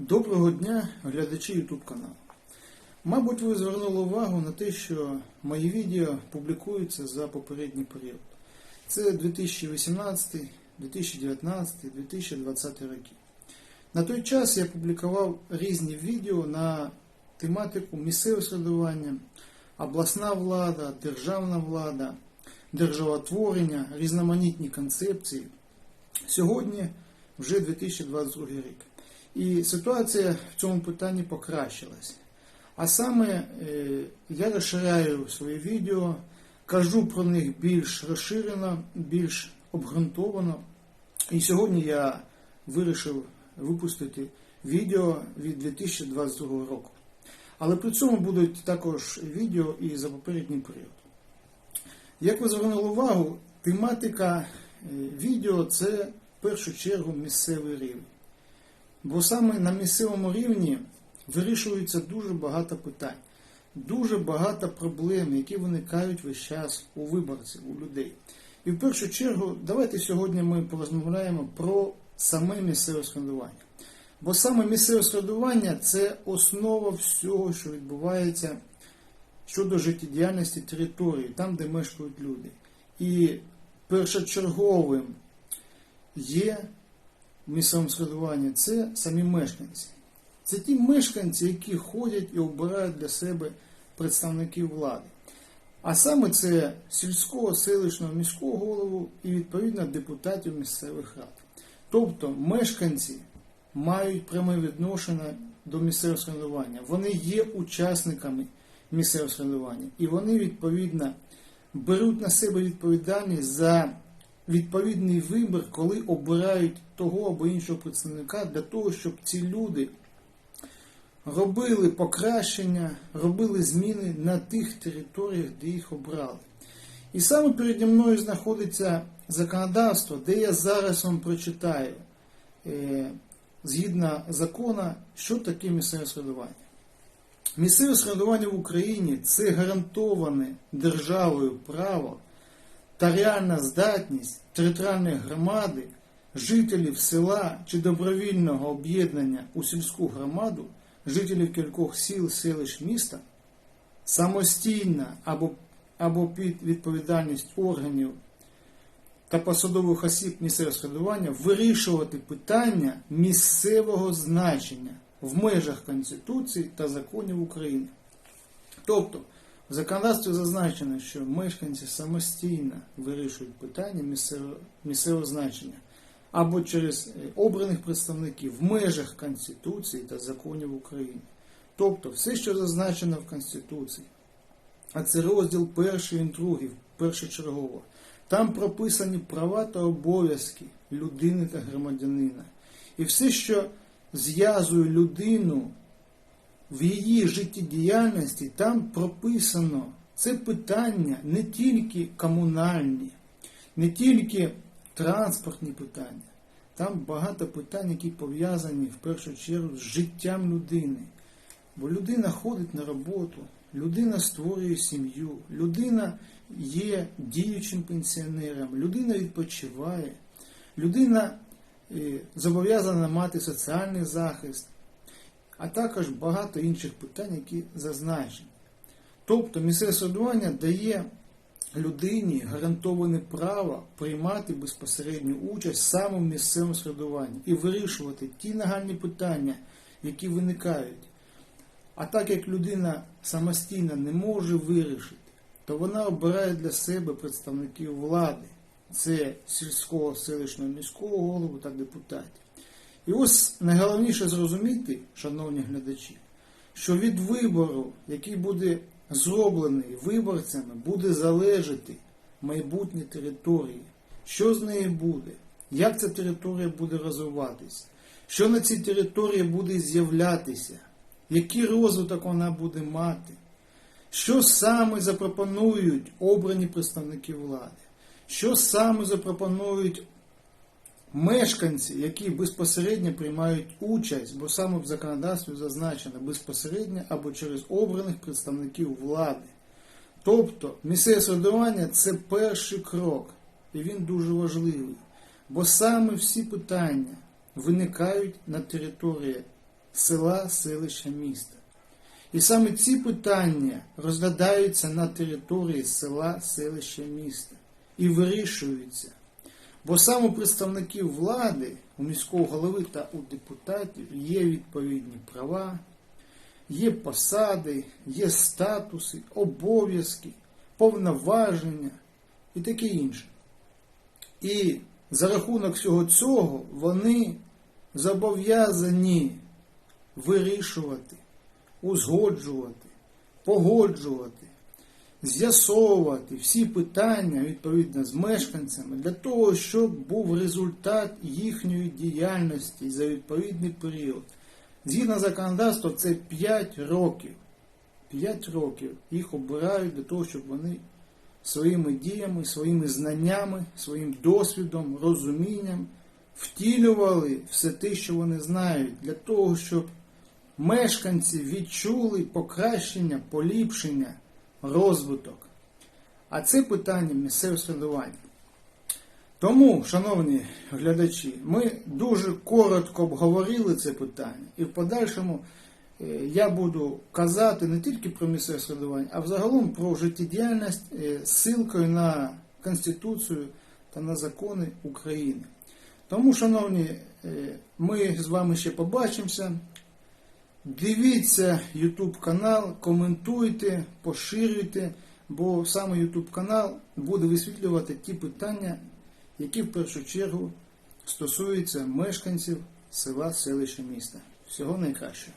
Доброго дня, глядачі YouTube каналу. Мабуть, ви звернули увагу на те, що мої відео публікуються за попередній період. Це 2018, 2019, 2020 роки. На той час я публікував різні відео на тематику місцеве середування, обласна влада, державна влада, державотворення, різноманітні концепції. Сьогодні вже 2022 рік. І ситуація в цьому питанні покращилась. А саме е, я розширяю свої відео, кажу про них більш розширено, більш обґрунтовано. І сьогодні я вирішив випустити відео від 2022 року. Але при цьому будуть також відео і за попередній період. Як ви звернули увагу, тематика е, відео це в першу чергу місцевий рівень. Бо саме на місцевому рівні вирішується дуже багато питань, дуже багато проблем, які виникають весь час у виборців, у людей. І в першу чергу, давайте сьогодні ми порозмовляємо про саме місцеве складування. Бо саме місцеве складування це основа всього, що відбувається щодо життєдіяльності території, там, де мешкають люди. І першочерговим є місцевому складуванні це самі мешканці. Це ті мешканці, які ходять і обирають для себе представників влади. А саме це сільського, селищного, міського голову і відповідно депутатів місцевих рад. Тобто мешканці мають пряме відношення до місцевого самоврядування. Вони є учасниками місцевого самоврядування. І вони відповідно беруть на себе відповідальність за відповідний вибір, коли обирають того або іншого представника для того, щоб ці люди робили покращення, робили зміни на тих територіях, де їх обрали. І саме переді мною знаходиться законодавство, де я зараз вам прочитаю, е, згідно закону, що таке місцеве середування. Місцеве середування в Україні це гарантоване державою право та реальна здатність територіальної громади, жителів села чи добровільного об'єднання у сільську громаду, жителів кількох сіл, селищ міста, самостійно або, або під відповідальність органів та посадових осіб місцевого складування вирішувати питання місцевого значення в межах Конституції та законів України. Тобто, в законодавстві зазначено, що мешканці самостійно вирішують питання місцевого, місцевого значення або через обраних представників в межах Конституції та законів України. Тобто, все, що зазначено в Конституції, а це розділ перший і першочергово. Там прописані права та обов'язки людини та громадянина. І все, що зв'язує людину в її життєдіяльності, там прописано це питання не тільки комунальні, не тільки транспортні питання. Там багато питань, які пов'язані в першу чергу з життям людини. Бо людина ходить на роботу, людина створює сім'ю, людина є діючим пенсіонером, людина відпочиває, людина е, зобов'язана мати соціальний захист, а також багато інших питань, які зазначені. Тобто місцеве самоврядування дає людині гарантоване право приймати безпосередню участь саме в місцевому середуванні і вирішувати ті нагальні питання, які виникають. А так як людина самостійно не може вирішити, то вона обирає для себе представників влади. Це сільського, селищного, міського голову та депутатів. І ось найголовніше зрозуміти, шановні глядачі, що від вибору, який буде зроблений виборцями, буде залежати майбутнє території. Що з нею буде? Як ця територія буде розвиватися? Що на цій території буде з'являтися? Який розвиток вона буде мати? Що саме запропонують обрані представники влади? Що саме запропонують мешканці, які безпосередньо приймають участь, бо саме в законодавстві зазначено безпосередньо або через обраних представників влади. Тобто місцеве самоврядування – це перший крок, і він дуже важливий. Бо саме всі питання виникають на території села, селища, міста. І саме ці питання розглядаються на території села, селища, міста і вирішуються. Бо саме у представників влади, у міського голови та у депутатів є відповідні права, є посади, є статуси, обов'язки, повноваження і таке інше. І за рахунок всього цього вони зобов'язані вирішувати, узгоджувати, погоджувати, з'ясовувати всі питання відповідно з мешканцями для того, щоб був результат їхньої діяльності за відповідний період. Згідно законодавства, це 5 років. 5 років їх обирають для того, щоб вони своїми діями, своїми знаннями, своїм досвідом, розумінням втілювали все те, що вони знають, для того, щоб мешканці відчули покращення, поліпшення, розвиток. А це питання місцевого середування. Тому, шановні глядачі, ми дуже коротко обговорили це питання, і в подальшому е, я буду казати не тільки про місцеве середування, а взагалом про життєдіяльність е, з ссилкою на Конституцію та на закони України. Тому, шановні, е, ми з вами ще побачимося. Дивіться YouTube канал, коментуйте, поширюйте, бо саме YouTube канал буде висвітлювати ті питання, які в першу чергу стосуються мешканців села, селища, міста. Всього найкращого.